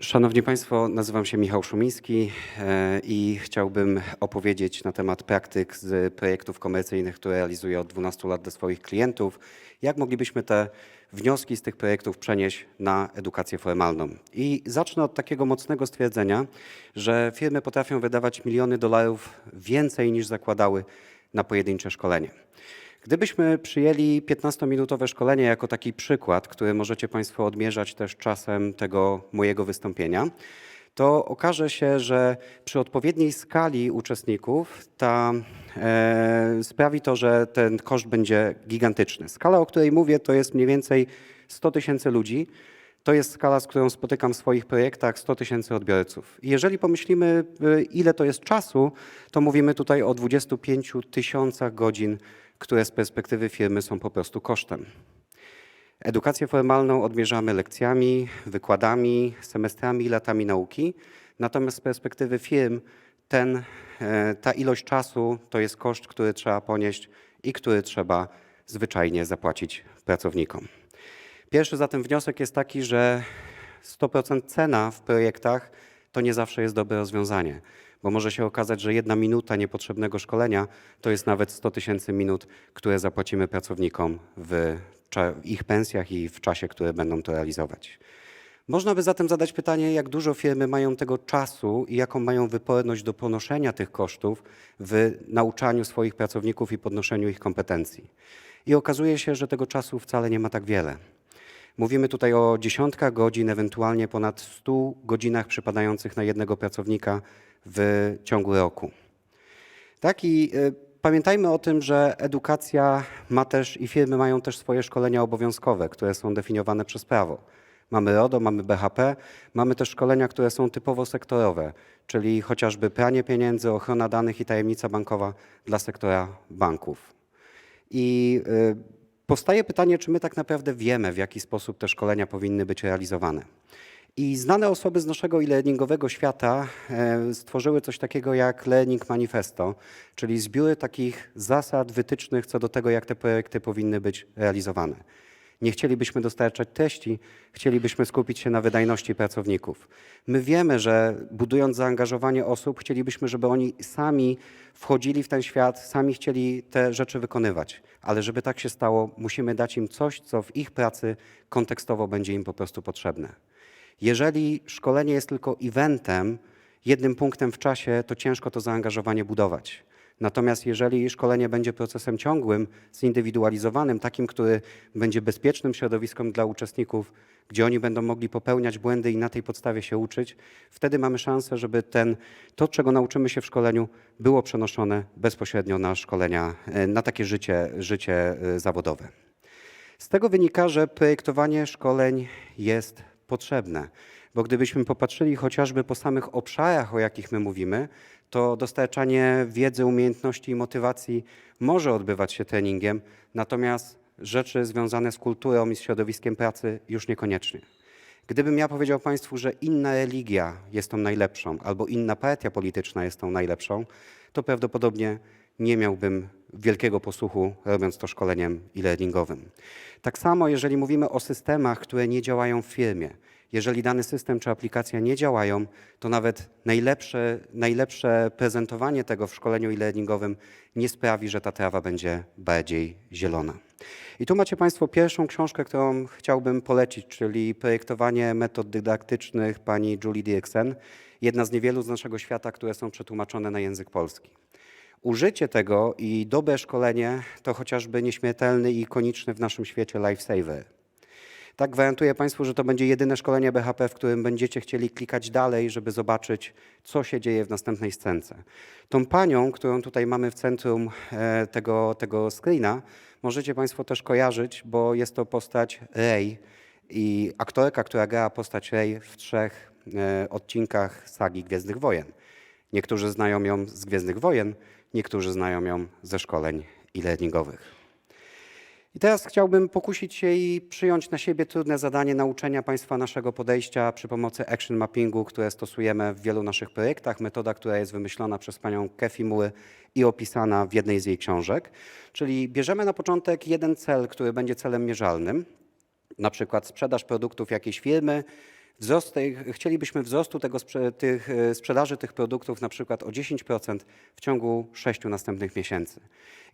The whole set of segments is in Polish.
Szanowni Państwo, nazywam się Michał Szumiński e, i chciałbym opowiedzieć na temat praktyk z projektów komercyjnych, które realizuję od 12 lat dla swoich klientów. Jak moglibyśmy te wnioski z tych projektów przenieść na edukację formalną? I zacznę od takiego mocnego stwierdzenia, że firmy potrafią wydawać miliony dolarów więcej niż zakładały na pojedyncze szkolenie. Gdybyśmy przyjęli 15-minutowe szkolenie jako taki przykład, który możecie Państwo odmierzać też czasem tego mojego wystąpienia, to okaże się, że przy odpowiedniej skali uczestników ta, e, sprawi to, że ten koszt będzie gigantyczny. Skala, o której mówię, to jest mniej więcej 100 tysięcy ludzi. To jest skala, z którą spotykam w swoich projektach 100 tysięcy odbiorców. Jeżeli pomyślimy, y, ile to jest czasu, to mówimy tutaj o 25 tysiącach godzin, które z perspektywy firmy są po prostu kosztem. Edukację formalną odmierzamy lekcjami, wykładami, semestrami, latami nauki. Natomiast z perspektywy firm ten, e, ta ilość czasu to jest koszt, który trzeba ponieść i który trzeba zwyczajnie zapłacić pracownikom. Pierwszy zatem wniosek jest taki, że 100% cena w projektach to nie zawsze jest dobre rozwiązanie, bo może się okazać, że jedna minuta niepotrzebnego szkolenia to jest nawet 100 tysięcy minut, które zapłacimy pracownikom w ich pensjach i w czasie, które będą to realizować. Można by zatem zadać pytanie, jak dużo firmy mają tego czasu i jaką mają wyporność do ponoszenia tych kosztów w nauczaniu swoich pracowników i podnoszeniu ich kompetencji. I okazuje się, że tego czasu wcale nie ma tak wiele. Mówimy tutaj o dziesiątkach godzin, ewentualnie ponad 100 godzinach przypadających na jednego pracownika w ciągu roku. Tak i y, pamiętajmy o tym, że edukacja ma też i firmy mają też swoje szkolenia obowiązkowe, które są definiowane przez prawo. Mamy RODO, mamy BHP, mamy też szkolenia, które są typowo sektorowe, czyli chociażby pranie pieniędzy, ochrona danych i tajemnica bankowa dla sektora banków. I y, powstaje pytanie, czy my tak naprawdę wiemy, w jaki sposób te szkolenia powinny być realizowane. I znane osoby z naszego e-learningowego świata e, stworzyły coś takiego jak Learning Manifesto, czyli zbiory takich zasad, wytycznych co do tego, jak te projekty powinny być realizowane. Nie chcielibyśmy dostarczać treści, chcielibyśmy skupić się na wydajności pracowników. My wiemy, że budując zaangażowanie osób, chcielibyśmy, żeby oni sami wchodzili w ten świat, sami chcieli te rzeczy wykonywać. Ale żeby tak się stało, musimy dać im coś, co w ich pracy kontekstowo będzie im po prostu potrzebne. Jeżeli szkolenie jest tylko eventem, jednym punktem w czasie, to ciężko to zaangażowanie budować. Natomiast jeżeli szkolenie będzie procesem ciągłym, zindywidualizowanym, takim, który będzie bezpiecznym środowiskiem dla uczestników, gdzie oni będą mogli popełniać błędy i na tej podstawie się uczyć, wtedy mamy szansę, żeby ten, to, czego nauczymy się w szkoleniu, było przenoszone bezpośrednio na szkolenia, e, na takie życie, życie e, zawodowe. Z tego wynika, że projektowanie szkoleń jest potrzebne, bo gdybyśmy popatrzyli chociażby po samych obszarach, o jakich my mówimy, to dostarczanie wiedzy, umiejętności i motywacji może odbywać się treningiem, natomiast rzeczy związane z kulturą i z środowiskiem pracy już niekoniecznie. Gdybym ja powiedział Państwu, że inna religia jest tą najlepszą, albo inna partia polityczna jest tą najlepszą, to prawdopodobnie nie miałbym wielkiego posłuchu robiąc to szkoleniem e-learningowym. Tak samo, jeżeli mówimy o systemach, które nie działają w firmie, jeżeli dany system czy aplikacja nie działają, to nawet najlepsze, najlepsze prezentowanie tego w szkoleniu e-learningowym nie sprawi, że ta trawa będzie bardziej zielona. I tu macie Państwo pierwszą książkę, którą chciałbym polecić, czyli Projektowanie metod dydaktycznych pani Julie Dirksen. Jedna z niewielu z naszego świata, które są przetłumaczone na język polski. Użycie tego i dobre szkolenie to chociażby nieśmiertelny i ikoniczny w naszym świecie lifesaver. Tak gwarantuję Państwu, że to będzie jedyne szkolenie BHP, w którym będziecie chcieli klikać dalej, żeby zobaczyć, co się dzieje w następnej scence. Tą panią, którą tutaj mamy w centrum e, tego, tego screena, możecie Państwo też kojarzyć, bo jest to postać Rey i aktorka, która grała postać Rey w trzech e, odcinkach sagi Gwiezdnych Wojen. Niektórzy znają ją z Gwiezdnych Wojen, niektórzy znają ją ze szkoleń e-learningowych. I teraz chciałbym pokusić się i przyjąć na siebie trudne zadanie nauczenia Państwa naszego podejścia przy pomocy action mappingu, które stosujemy w wielu naszych projektach. Metoda, która jest wymyślona przez panią Kefi Muły i opisana w jednej z jej książek. Czyli bierzemy na początek jeden cel, który będzie celem mierzalnym, na przykład sprzedaż produktów jakiejś firmy, Wzrost chcielibyśmy wzrostu tego tych, e, sprzedaży tych produktów na przykład o 10% w ciągu 6 następnych miesięcy.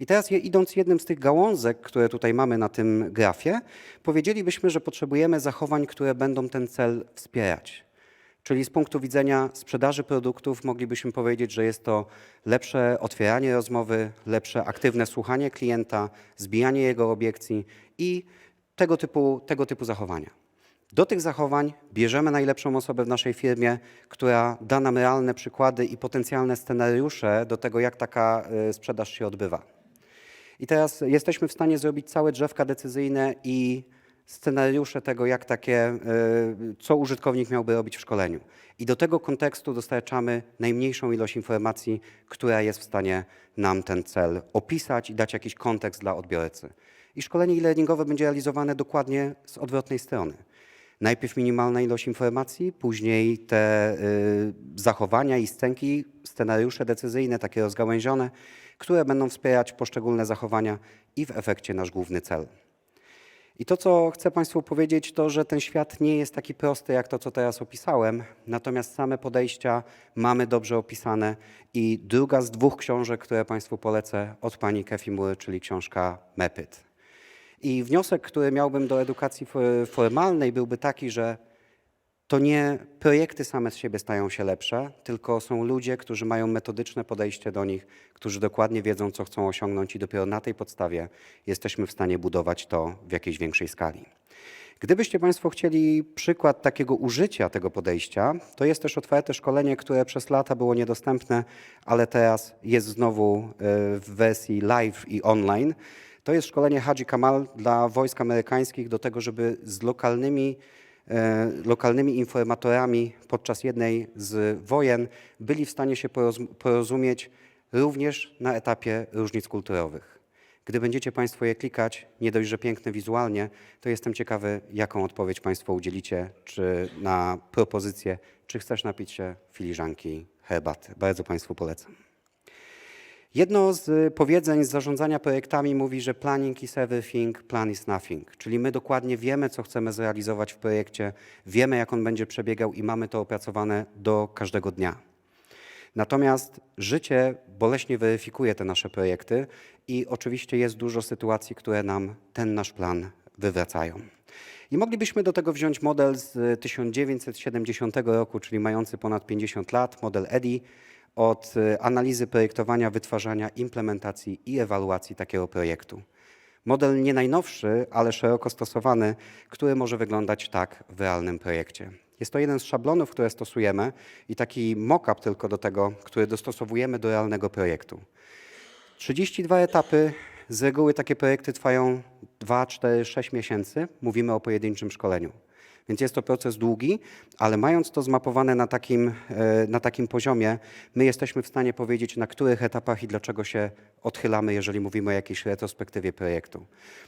I teraz idąc jednym z tych gałązek, które tutaj mamy na tym grafie, powiedzielibyśmy, że potrzebujemy zachowań, które będą ten cel wspierać. Czyli z punktu widzenia sprzedaży produktów moglibyśmy powiedzieć, że jest to lepsze otwieranie rozmowy, lepsze aktywne słuchanie klienta, zbijanie jego obiekcji i tego typu, tego typu zachowania. Do tych zachowań bierzemy najlepszą osobę w naszej firmie, która da nam realne przykłady i potencjalne scenariusze do tego, jak taka y, sprzedaż się odbywa. I teraz jesteśmy w stanie zrobić całe drzewka decyzyjne i scenariusze tego, jak takie, y, co użytkownik miałby robić w szkoleniu. I do tego kontekstu dostarczamy najmniejszą ilość informacji, która jest w stanie nam ten cel opisać i dać jakiś kontekst dla odbiorcy. I szkolenie e-learningowe będzie realizowane dokładnie z odwrotnej strony. Najpierw minimalna ilość informacji, później te y, zachowania i scenki, scenariusze decyzyjne, takie rozgałęzione, które będą wspierać poszczególne zachowania i w efekcie nasz główny cel. I to, co chcę Państwu powiedzieć, to, że ten świat nie jest taki prosty, jak to, co teraz opisałem, natomiast same podejścia mamy dobrze opisane i druga z dwóch książek, które Państwu polecę od pani Kefi Mury, czyli książka MEPIT. I wniosek, który miałbym do edukacji fo- formalnej byłby taki, że to nie projekty same z siebie stają się lepsze, tylko są ludzie, którzy mają metodyczne podejście do nich, którzy dokładnie wiedzą, co chcą osiągnąć i dopiero na tej podstawie jesteśmy w stanie budować to w jakiejś większej skali. Gdybyście Państwo chcieli przykład takiego użycia tego podejścia, to jest też otwarte szkolenie, które przez lata było niedostępne, ale teraz jest znowu e, w wersji live i online. To jest szkolenie Haji Kamal dla wojsk amerykańskich do tego, żeby z lokalnymi e, lokalnymi informatorami podczas jednej z wojen byli w stanie się poroz- porozumieć również na etapie różnic kulturowych. Gdy będziecie Państwo je klikać, nie dość, że piękne wizualnie, to jestem ciekawy, jaką odpowiedź Państwo udzielicie, czy na propozycję, czy chcesz napić się filiżanki herbaty. Bardzo Państwu polecam. Jedno z powiedzeń z zarządzania projektami mówi, że planning is everything, plan is nothing. Czyli my dokładnie wiemy, co chcemy zrealizować w projekcie, wiemy, jak on będzie przebiegał i mamy to opracowane do każdego dnia. Natomiast życie boleśnie weryfikuje te nasze projekty i oczywiście jest dużo sytuacji, które nam ten nasz plan wywracają. I moglibyśmy do tego wziąć model z 1970 roku, czyli mający ponad 50 lat, model EDI, od y, analizy projektowania, wytwarzania, implementacji i ewaluacji takiego projektu. Model nie najnowszy, ale szeroko stosowany, który może wyglądać tak w realnym projekcie. Jest to jeden z szablonów, które stosujemy i taki mock-up tylko do tego, który dostosowujemy do realnego projektu. 32 etapy. Z reguły takie projekty trwają 2, 4, 6 miesięcy. Mówimy o pojedynczym szkoleniu. Więc jest to proces długi, ale mając to zmapowane na takim, e, na takim poziomie, my jesteśmy w stanie powiedzieć, na których etapach i dlaczego się odchylamy, jeżeli mówimy o jakiejś retrospektywie projektu.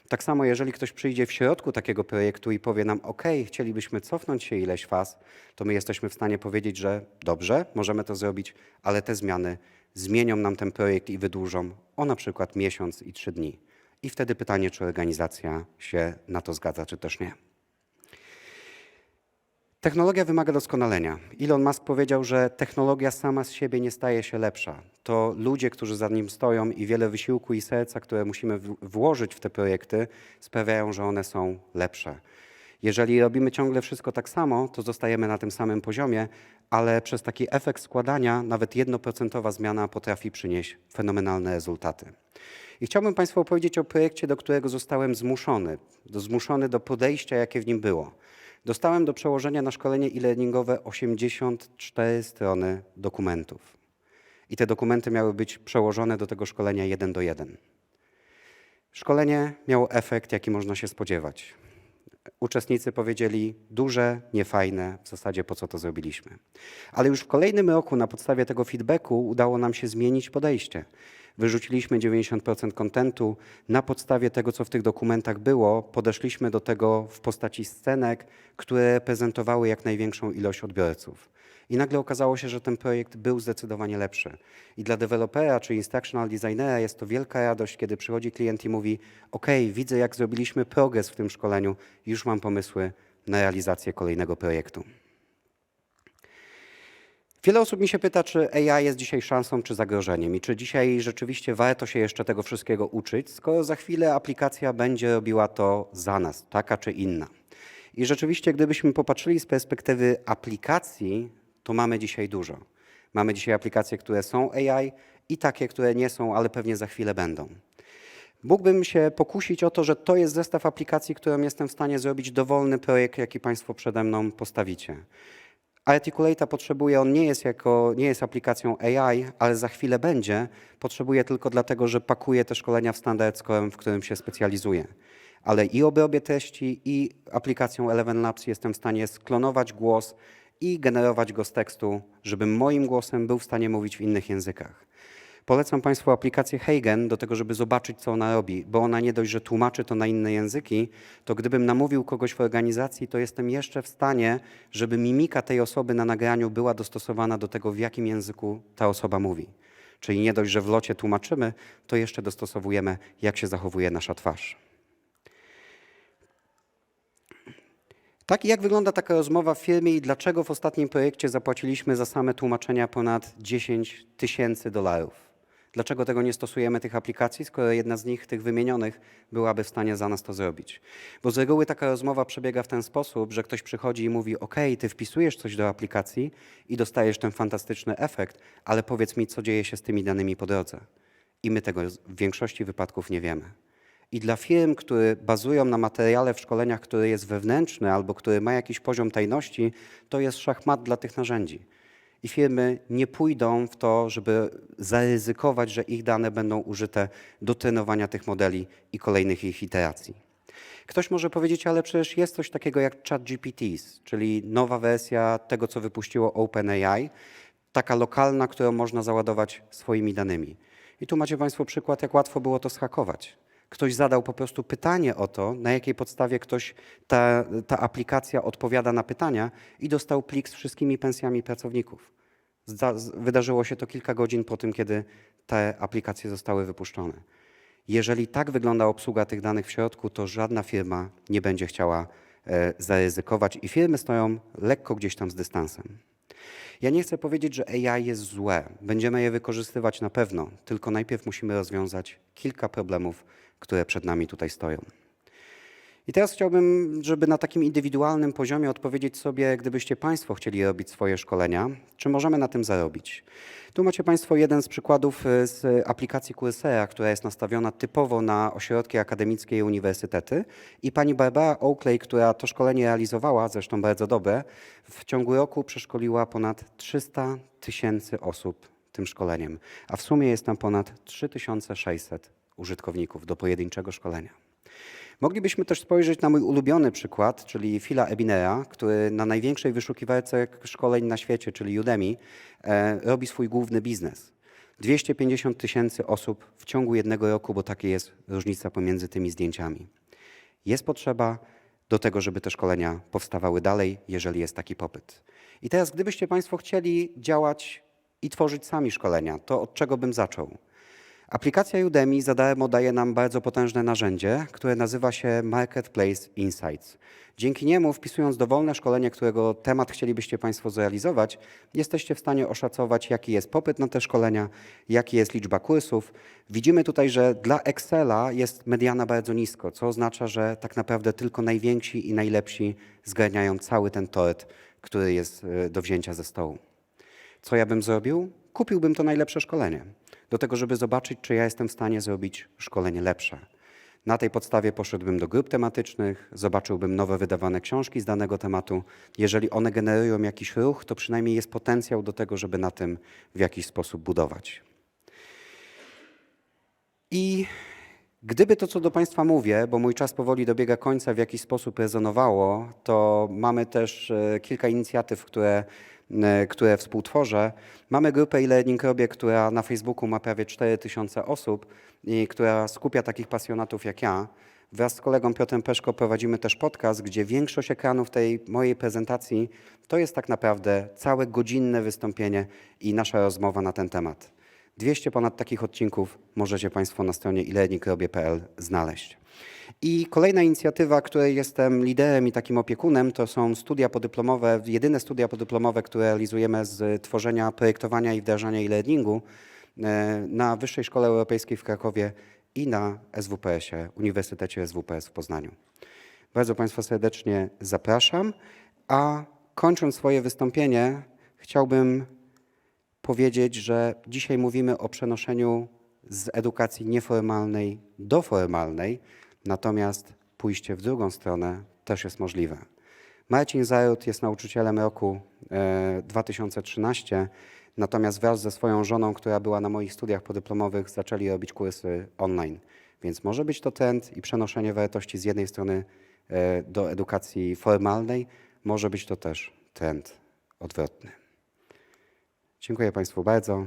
Tak samo, jeżeli ktoś przyjdzie w środku takiego projektu i powie nam, OK, chcielibyśmy cofnąć się ileś faz, to my jesteśmy w stanie powiedzieć, że dobrze, możemy to zrobić, ale te zmiany zmienią nam ten projekt i wydłużą o na przykład miesiąc i trzy dni. I wtedy pytanie, czy organizacja się na to zgadza, czy też nie. Technologia wymaga doskonalenia. Elon Musk powiedział, że technologia sama z siebie nie staje się lepsza. To ludzie, którzy za nim stoją i wiele wysiłku i serca, które musimy włożyć w te projekty, sprawiają, że one są lepsze. Jeżeli robimy ciągle wszystko tak samo, to zostajemy na tym samym poziomie, ale przez taki efekt składania nawet jednoprocentowa zmiana potrafi przynieść fenomenalne rezultaty. I chciałbym Państwu opowiedzieć o projekcie, do którego zostałem zmuszony, do, zmuszony do podejścia, jakie w nim było. Dostałem do przełożenia na szkolenie e-learningowe 84 strony dokumentów. I te dokumenty miały być przełożone do tego szkolenia jeden do jeden. Szkolenie miało efekt, jaki można się spodziewać. Uczestnicy powiedzieli duże, niefajne, w zasadzie po co to zrobiliśmy. Ale już w kolejnym roku na podstawie tego feedbacku udało nam się zmienić podejście. Wyrzuciliśmy 90% kontentu. Na podstawie tego, co w tych dokumentach było, podeszliśmy do tego w postaci scenek, które reprezentowały jak największą ilość odbiorców. I nagle okazało się, że ten projekt był zdecydowanie lepszy. I dla dewelopera czy instructional designera jest to wielka radość, kiedy przychodzi klient i mówi: OK, widzę, jak zrobiliśmy progres w tym szkoleniu, już mam pomysły na realizację kolejnego projektu. Wiele osób mi się pyta, czy AI jest dzisiaj szansą czy zagrożeniem i czy dzisiaj rzeczywiście warto się jeszcze tego wszystkiego uczyć, skoro za chwilę aplikacja będzie robiła to za nas, taka czy inna. I rzeczywiście, gdybyśmy popatrzyli z perspektywy aplikacji, to mamy dzisiaj dużo. Mamy dzisiaj aplikacje, które są AI i takie, które nie są, ale pewnie za chwilę będą. Mógłbym się pokusić o to, że to jest zestaw aplikacji, którą jestem w stanie zrobić dowolny projekt, jaki Państwo przede mną postawicie. Articulate'a potrzebuje, on nie jest, jako, nie jest aplikacją AI, ale za chwilę będzie. Potrzebuje tylko dlatego, że pakuje te szkolenia w standard score, w którym się specjalizuje. Ale i obrobię treści, i aplikacją Eleven Labs jestem w stanie sklonować głos i generować go z tekstu, żeby moim głosem był w stanie mówić w innych językach. Polecam Państwu aplikację Heigen do tego, żeby zobaczyć, co ona robi, bo ona nie dość, że tłumaczy to na inne języki, to gdybym namówił kogoś w organizacji, to jestem jeszcze w stanie, żeby mimika tej osoby na nagraniu była dostosowana do tego, w jakim języku ta osoba mówi. Czyli nie dość, że w locie tłumaczymy, to jeszcze dostosowujemy, jak się zachowuje nasza twarz. Tak, jak wygląda taka rozmowa w firmie i dlaczego w ostatnim projekcie zapłaciliśmy za same tłumaczenia ponad 10 tysięcy dolarów? Dlaczego tego nie stosujemy tych aplikacji, skoro jedna z nich, tych wymienionych, byłaby w stanie za nas to zrobić? Bo z reguły taka rozmowa przebiega w ten sposób, że ktoś przychodzi i mówi: OK, ty wpisujesz coś do aplikacji i dostajesz ten fantastyczny efekt, ale powiedz mi, co dzieje się z tymi danymi po drodze. I my tego w większości wypadków nie wiemy. I dla firm, które bazują na materiale w szkoleniach, który jest wewnętrzny albo który ma jakiś poziom tajności, to jest szachmat dla tych narzędzi. I firmy nie pójdą w to, żeby zaryzykować, że ich dane będą użyte do trenowania tych modeli i kolejnych ich iteracji. Ktoś może powiedzieć, ale przecież jest coś takiego jak ChatGPTs, czyli nowa wersja tego, co wypuściło OpenAI, taka lokalna, którą można załadować swoimi danymi. I tu macie Państwo przykład, jak łatwo było to schakować. Ktoś zadał po prostu pytanie o to, na jakiej podstawie ktoś, ta, ta aplikacja odpowiada na pytania i dostał plik z wszystkimi pensjami pracowników. Zda, wydarzyło się to kilka godzin po tym, kiedy te aplikacje zostały wypuszczone. Jeżeli tak wygląda obsługa tych danych w środku, to żadna firma nie będzie chciała e, zaryzykować i firmy stoją lekko gdzieś tam z dystansem. Ja nie chcę powiedzieć, że AI jest złe. Będziemy je wykorzystywać na pewno, tylko najpierw musimy rozwiązać kilka problemów, które przed nami tutaj stoją. I teraz chciałbym, żeby na takim indywidualnym poziomie odpowiedzieć sobie, gdybyście Państwo chcieli robić swoje szkolenia, czy możemy na tym zarobić. Tu macie Państwo jeden z przykładów y, z aplikacji Coursera, która jest nastawiona typowo na ośrodki akademickie i uniwersytety. I pani Barbara Oakley, która to szkolenie realizowała, zresztą bardzo dobre, w ciągu roku przeszkoliła ponad 300 tysięcy osób tym szkoleniem, a w sumie jest tam ponad 3600 użytkowników do pojedynczego szkolenia. Moglibyśmy też spojrzeć na mój ulubiony przykład, czyli Phila Ebinera, który na największej wyszukiwarce szkoleń na świecie, czyli Udemy, e, robi swój główny biznes. 250 tysięcy osób w ciągu jednego roku, bo taka jest różnica pomiędzy tymi zdjęciami. Jest potrzeba do tego, żeby te szkolenia powstawały dalej, jeżeli jest taki popyt. I teraz, gdybyście Państwo chcieli działać i tworzyć sami szkolenia, to od czego bym zaczął? Aplikacja Udemy za darmo daje nam bardzo potężne narzędzie, które nazywa się Marketplace Insights. Dzięki niemu, wpisując dowolne szkolenie, którego temat chcielibyście Państwo zrealizować, jesteście w stanie oszacować, jaki jest popyt na te szkolenia, jaki jest liczba kursów. Widzimy tutaj, że dla Excela jest mediana bardzo nisko, co oznacza, że tak naprawdę tylko najwięksi i najlepsi zgarniają cały ten tort, który jest e, do wzięcia ze stołu. Co ja bym zrobił? Kupiłbym to najlepsze szkolenie do tego, żeby zobaczyć, czy ja jestem w stanie zrobić szkolenie lepsze. Na tej podstawie poszedłbym do grup tematycznych, zobaczyłbym nowe wydawane książki z danego tematu. Jeżeli one generują jakiś ruch, to przynajmniej jest potencjał do tego, żeby na tym w jakiś sposób budować. I gdyby to, co do Państwa mówię, bo mój czas powoli dobiega końca, w jakiś sposób rezonowało, to mamy też e, kilka inicjatyw, które które współtworzę. Mamy grupę e-learning robię, która na Facebooku ma prawie 4000 osób i która skupia takich pasjonatów jak ja. Wraz z kolegą Piotrem Peszko prowadzimy też podcast, gdzie większość ekranów tej mojej prezentacji to jest tak naprawdę całe godzinne wystąpienie i nasza rozmowa na ten temat. 200 ponad takich odcinków możecie Państwo na stronie ilearningrobię.pl znaleźć. I kolejna inicjatywa, której jestem liderem i takim opiekunem, to są studia podyplomowe, jedyne studia podyplomowe, które realizujemy z tworzenia, projektowania i wdrażania e-learningu e, na Wyższej Szkole Europejskiej w Krakowie i na SWPS-ie, Uniwersytecie SWPS w Poznaniu. Bardzo Państwa serdecznie zapraszam, a kończąc swoje wystąpienie, chciałbym powiedzieć, że dzisiaj mówimy o przenoszeniu z edukacji nieformalnej do formalnej, natomiast pójście w drugą stronę też jest możliwe. Marcin Zarut jest nauczycielem roku e, 2013, natomiast wraz ze swoją żoną, która była na moich studiach podyplomowych, zaczęli robić kursy online. Więc może być to trend i przenoszenie wartości z jednej strony e, do edukacji formalnej, może być to też trend odwrotny. Dziękuję Państwu bardzo.